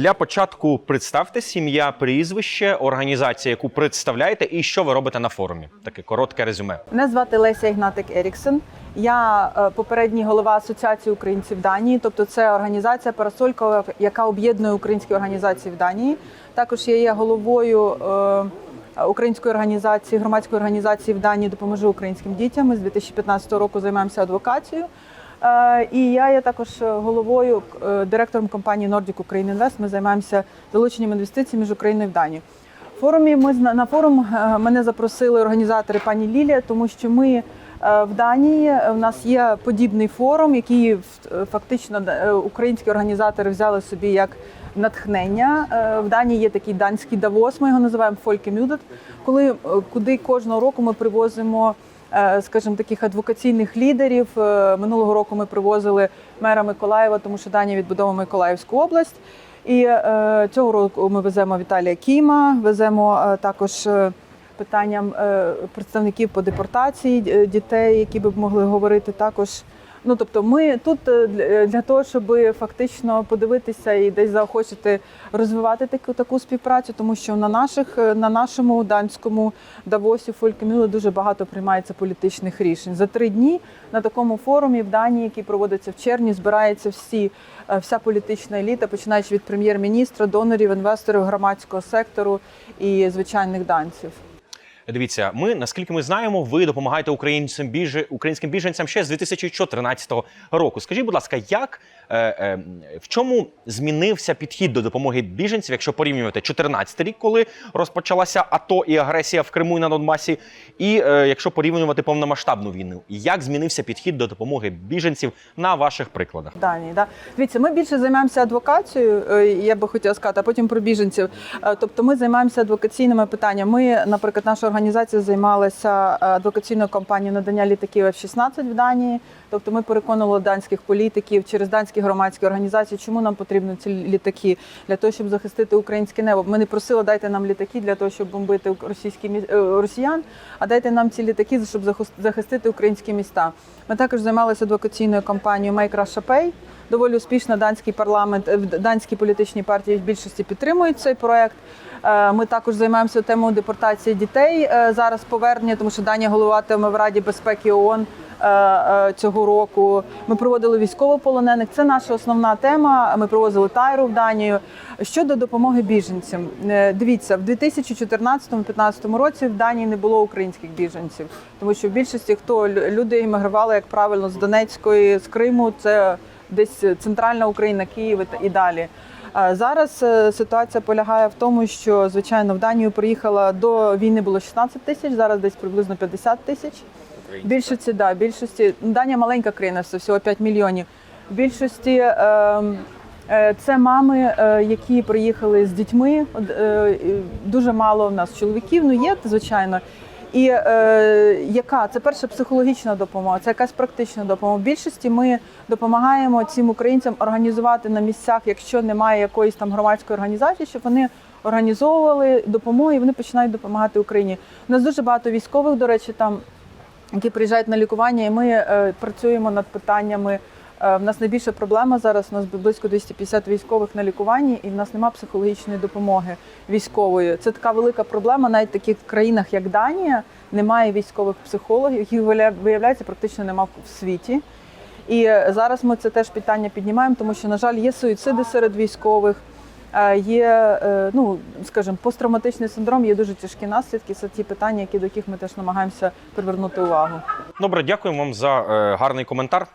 Для початку представте сім'я, прізвище, організація, яку представляєте, і що ви робите на форумі. Таке коротке резюме. Мене звати Леся Ігнатик Еріксен. Я е, попередній голова Асоціації українців Данії, тобто це організація Парасолька, яка об'єднує українські організації в Данії. Також я є головою е, української організації, громадської організації в Данії Допоможу українським дітям. Ми з 2015 року займаємося адвокацією. Е, І я є також головою е, директором компанії Nordic Ukraine Invest. Ми займаємося залученням інвестицій між Україною і Данією. Форумі ми на форум е, мене запросили організатори пані Лілія, тому що ми е, в Данії е, в нас є подібний форум, який е, фактично е, українські організатори взяли собі як натхнення. Е, В Данії є такий данський Давос, ми його називаємо Folkemødet, коли е, куди кожного року ми привозимо. Е, Скажімо, таких адвокаційних лідерів Е, минулого року ми привозили мера Миколаєва, тому що Данія відбудова Миколаївську область. І е, цього року ми веземо Віталія Кіма, веземо також питанням представників по депортації дітей, які б могли говорити також. Ну тобто, ми тут е, для- для того, щоб фактично подивитися і десь заохочити розвивати таку таку співпрацю, тому що на наших е, на нашому данському Давосі Фолькемюле дуже багато приймається політичних рішень. За три дні на такому форумі в Данії, який проводиться в червні, збирається всі е, вся політична еліта, починаючи від прем'єр-міністра, донорів, інвесторів, громадського сектору і звичайних данців. Дивіться, ми наскільки ми знаємо, ви допомагаєте українцям біжи, українським біженцям ще з 2014 року. Скажіть, будь ласка, як в чому змінився підхід до допомоги біженців, якщо порівнювати 14 рік, коли розпочалася АТО і агресія в Криму і на Донбасі, і е, якщо порівнювати повномасштабну війну, як змінився підхід до допомоги біженців на ваших прикладах? Данії, да. Дивіться, ми більше займаємося адвокацією, е, я би хотіла сказати, а потім про біженців. Е, Тобто ми займаємося адвокаційними питаннями. Ми, наприклад, наша організація займалася е, адвокаційною кампанією надання літаків F-16 в Данії. Тобто ми переконували данських політиків через данські громадські організації, чому нам потрібні ці літаки для того, щоб захистити українське небо. Ми не просили дайте нам літаки для того, щоб бомбити російські мі- е, росіян, а дайте нам ці літаки, щоб захис- захистити українські міста. Ми також займалися адвокаційною кампанією Make Russia Pay. Доволі успішно данський парламент, е, данські політичні партії в більшості підтримують цей проект. Е, Ми також займаємося темою депортації дітей зараз повернення, тому що Данія головуватиме в Раді безпеки ООН цього року. Ми проводили військовополонених. Це наша основна тема. Ми привозили тайру в Данію. Щодо допомоги біженцям, Е, дивіться, в 2014-2015 році в Данії не було українських біженців, тому що в більшості хто люди іммігрували, як правило, з Донецької, з Криму. Це десь центральна Україна, Київ і далі. Зараз е, ситуація полягає в тому, що звичайно в Данію приїхала до війни було 16 тисяч, зараз десь приблизно 50 тисяч. Більшості, да, більшості ну, Данія маленька країна, всього 5 мільйонів. Більшості е, е, це мами, е, які приїхали з дітьми. Е, дуже мало в нас чоловіків, ну є звичайно. І е, яка це перша психологічна допомога, це якась практична допомога. В більшості ми допомагаємо цим українцям організувати на місцях, якщо немає якоїсь там громадської організації, щоб вони організовували допомогу і вони починають допомагати Україні. У нас дуже багато військових, до речі, там які приїжджають на лікування, і ми е, працюємо над питаннями. Е, в нас найбільша проблема зараз. У нас близько 250 військових на лікуванні, і в нас немає психологічної допомоги військової. Це така велика проблема. Навіть в таких країнах, як Данія, немає військових психологів, яких виявля- виявляється практично немає в світі. І е, зараз ми це теж питання піднімаємо, тому що, на жаль, є суїциди серед військових. Е, Є, е, ну скажімо, посттравматичний синдром, є дуже тяжкі наслідки. Це ті питання, які до яких ми теж намагаємося привернути увагу. Добре, дякуємо вам за е, гарний коментар.